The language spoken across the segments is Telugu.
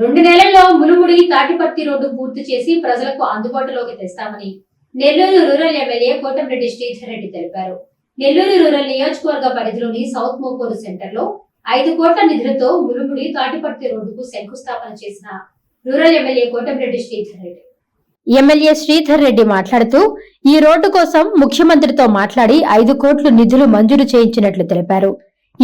రెండు నెలల్లో ములుముడి తాటిపర్తి రోడ్డు పూర్తి చేసి ప్రజలకు అందుబాటులోకి తెస్తామని నెల్లూరు రూరల్ ఎమ్మెల్యే కోటంరెడ్డి శ్రీధర్ రెడ్డి తెలిపారు. నెల్లూరు రూరల్ నియోజకవర్గ పరిధిలోని సౌత్ మోకోరు సెంటర్లో ఐదు కోట్ల నిధులతో ములుముడి తాటిపర్తి రోడ్డుకు శంకుస్థాపన చేసిన rural MLA Kotamreddy Sridhar Reddy. MLA Sridhar Reddy మాట్లాడుతూ ఈ రోడ్డు కోసం ముఖ్యమంత్రితో మాట్లాడి ఐదు కోట్లు నిధులు మంజూరు చేయించినట్లు తెలిపారు.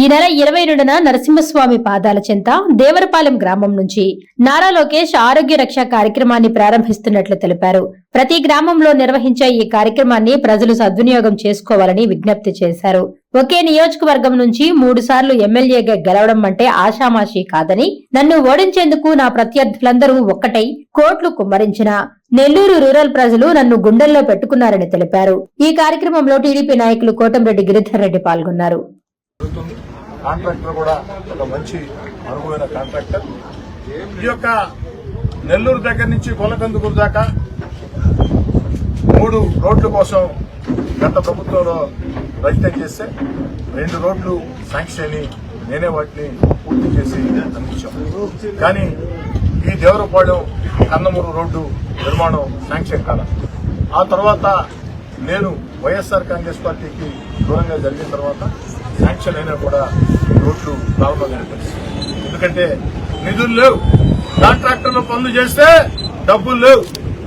ఈ నెల ఇరవై రెండున నరసింహస్వామి పాదాల చెంత దేవరపాలెం గ్రామం నుంచి నారా లోకేష్ ఆరోగ్య రక్ష కార్యక్రమాన్ని ప్రారంభిస్తున్నట్లు తెలిపారు. ప్రతి గ్రామంలో నిర్వహించే ఈ కార్యక్రమాన్ని ప్రజలు సద్వినియోగం చేసుకోవాలని విజ్ఞప్తి చేశారు. ఒకే నియోజకవర్గం నుంచి మూడు సార్లు ఎమ్మెల్యేగా గెలవడం అంటే ఆషామాషీ కాదని నన్ను ఓడించేందుకు నా ప్రత్యర్థులందరూ ఒక్కటై కోట్లు కుమ్మరించిన నెల్లూరు రూరల్ ప్రజలు నన్ను గుండెల్లో పెట్టుకున్నారని తెలిపారు. ఈ కార్యక్రమంలో టీడీపీ నాయకులు కోటంరెడ్డి గిరిధర్ రెడ్డి పాల్గొన్నారు. కాంట్రాక్టర్ కూడా ఒక మంచి అనుభవమైన కాంట్రాక్టర్. ఈ యొక్క నెల్లూరు దగ్గర నుంచి కొలకందుకూరు దాకా మూడు రోడ్ల కోసం గత ప్రభుత్వంలో రచితం చేస్తే రెండు రోడ్లు శాంక్షన్ నేనే వాటిని పూర్తి చేసి అందించాం. కానీ ఈ దేవరపాడు కందమూరు రోడ్డు నిర్మాణం శాంక్షన్ కాల. ఆ తర్వాత నేను వైఎస్ఆర్ కాంగ్రెస్ పార్టీకి దూరంగా జరిగిన తర్వాత శాంక్షన్ అయినా కూడా రోడ్లు ప్రారంభం పరిస్థితి. ఎందుకంటే నిధులు లేవు. కాంట్రాక్టర్లు పనులు చేస్తే డబ్బులు లేవు.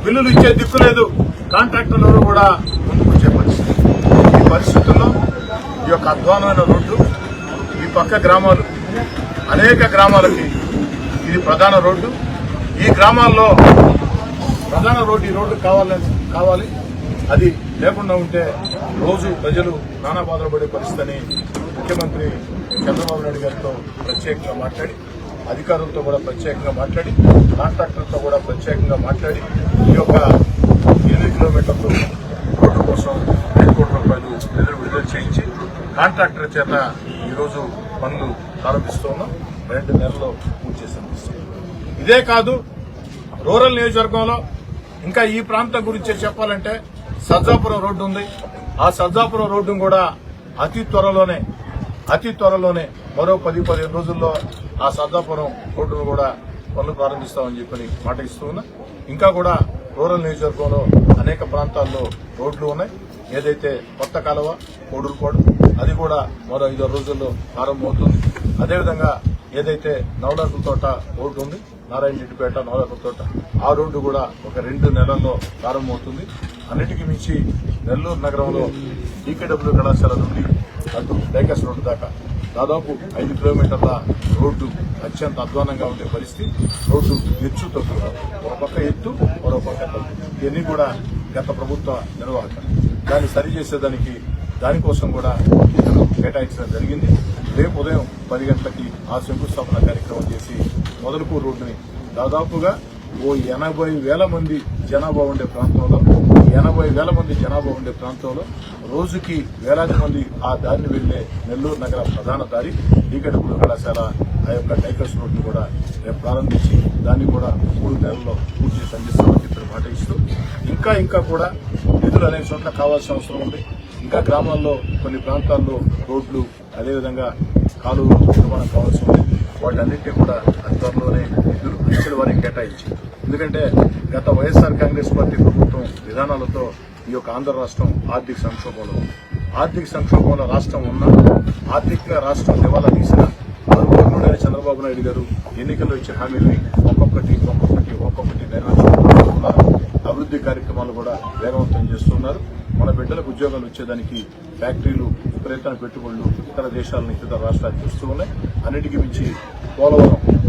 బిల్లులు ఇచ్చే దిక్కు లేదు. కాంట్రాక్టర్లు కూడా ముందుకు వచ్చే పరిస్థితి. ఈ పరిస్థితుల్లో ఈ యొక్క అధ్వానమైన రోడ్లు ఈ పక్క గ్రామాలు అనేక గ్రామాలకి ఇది ప్రధాన రోడ్డు. ఈ గ్రామాల్లో ప్రధాన రోడ్డు ఈ రోడ్డు కావాలని కావాలి. అది లేకుండా ఉంటే రోజు ప్రజలు నానా బాధలు పడే పరిస్థితిని ముఖ్యమంత్రి చంద్రబాబు నాయుడు గారితో ప్రత్యేకంగా మాట్లాడి అధికారులతో కూడా ప్రత్యేకంగా మాట్లాడి కాంట్రాక్టర్తో కూడా ప్రత్యేకంగా మాట్లాడి ఈ యొక్క ఎనిమిది కిలోమీటర్లు రోడ్డు కోసం ఐదు కోట్ల రూపాయలు నిధులు విడుదల చేయించి కాంట్రాక్టర్ చేత ఈరోజు పనులు ప్రారంభిస్తూ ఉన్నాం. రెండు నెలల్లో పూర్తి చేసి ఇదే కాదు రూరల్ నియోజకవర్గంలో ఇంకా ఈ ప్రాంతం గురించి చెప్పాలంటే సజ్జాపురం రోడ్డు ఉంది. ఆ సజ్జాపురం రోడ్డును కూడా అతి త్వరలోనే అతి త్వరలోనే మరో పది పదిహేను రోజుల్లో ఆ సర్దాపురం రోడ్డును కూడా పనులు ప్రారంభిస్తామని చెప్పని మాట ఇస్తూ ఉన్నా ఇంకా కూడా రూరల్ నియోజకవర్గంలో అనేక ప్రాంతాల్లో రోడ్లు ఉన్నాయి. ఏదైతే కొత్త కాలువ కోడురుకోడు అది కూడా మరో ఐదారు రోజుల్లో ప్రారంభమవుతుంది. అదేవిధంగా ఏదైతే నవడాకుల తోట రోడ్డు ఉంది నారాయణ రెడ్డిపేట నవడాకుల తోట ఆ రోడ్డు కూడా ఒక రెండు నెలల్లో ప్రారంభమవుతుంది. అన్నిటికీ మించి నెల్లూరు నగరంలో డీకేడబ్ల్యూ కళాశాల నుండి అటు డైకస్ రోడ్డు దాకా. దాదాపు ఐదు కిలోమీటర్ల రోడ్డు అత్యంత అధ్వానంగా ఉండే పరిస్థితి. రోడ్డు ఎచ్చు తక్కువ ఒక పక్క ఎత్తు మరో పక్క తగ్గు. ఇవన్నీ కూడా గత ప్రభుత్వ నిర్వాహక. దాన్ని సరిచేసేదానికి దానికోసం కూడా నిధులు కేటాయించడం జరిగింది. రేపు ఉదయం పది గంటలకి ఆ శంకుస్థాపన కార్యక్రమం చేసి మొదలుకూరు రోడ్డుని దాదాపుగా ఓ ఎనభై వేల మంది జనాభా ఉండే ప్రాంతంలో ఎనభై వేల మంది జనాభా ఉండే ప్రాంతంలో రోజుకి వేలాది మంది ఆ దారిని వెళ్ళే నెల్లూరు నగర ప్రధాన దారి డీకడపూడి కళాశాల ఆ యొక్క టైకర్స్ రోడ్డు కూడా రేపు ప్రారంభించి దాన్ని కూడా మూడు నెలల్లో పూర్తి సంధిస్తామని చెప్పిన మాట ఇస్తూ ఇంకా ఇంకా కూడా నిధులు అనేక చోట్ల కావాల్సిన అవసరం ఉంది. ఇంకా గ్రామాల్లో కొన్ని ప్రాంతాల్లో రోడ్లు అదేవిధంగా కాలువ నిర్మాణం కావాల్సి ఉంది. వాటన్నింటినీ కూడా నిధులు వారికి కేటాయించి ఎందుకంటే గత వైఎస్ఆర్ కాంగ్రెస్ పార్టీ ప్రభుత్వం విధానాలతో ఈ యొక్క ఆంధ్ర రాష్ట్రం ఆర్థిక సంక్షోభంలో ఆర్థిక సంక్షోభంలో రాష్ట్రం ఉన్నా ఆర్థికంగా రాష్ట్రం దివాలా తీసిన గౌరవనీయుడైన చంద్రబాబు నాయుడు గారు ఎన్నికల్లో ఇచ్చిన హామీలని ఒక్కొక్కటి ఒక్కొక్కటి ఒక్కొక్కటి నెరవేర్చుకుంటున్నారు. అభివృద్ధి కార్యక్రమాలు కూడా వేగవంతం చేస్తున్నారు. మన బిడ్డలకు ఉద్యోగాలు వచ్చేదానికి ఫ్యాక్టరీలు విపరీతమైన పెట్టుబడులు ఇతర దేశాల నుంచి ఇతర రాష్ట్రాలు చూస్తూ ఉన్నాయి. అన్నిటికీ మించి పోలవరం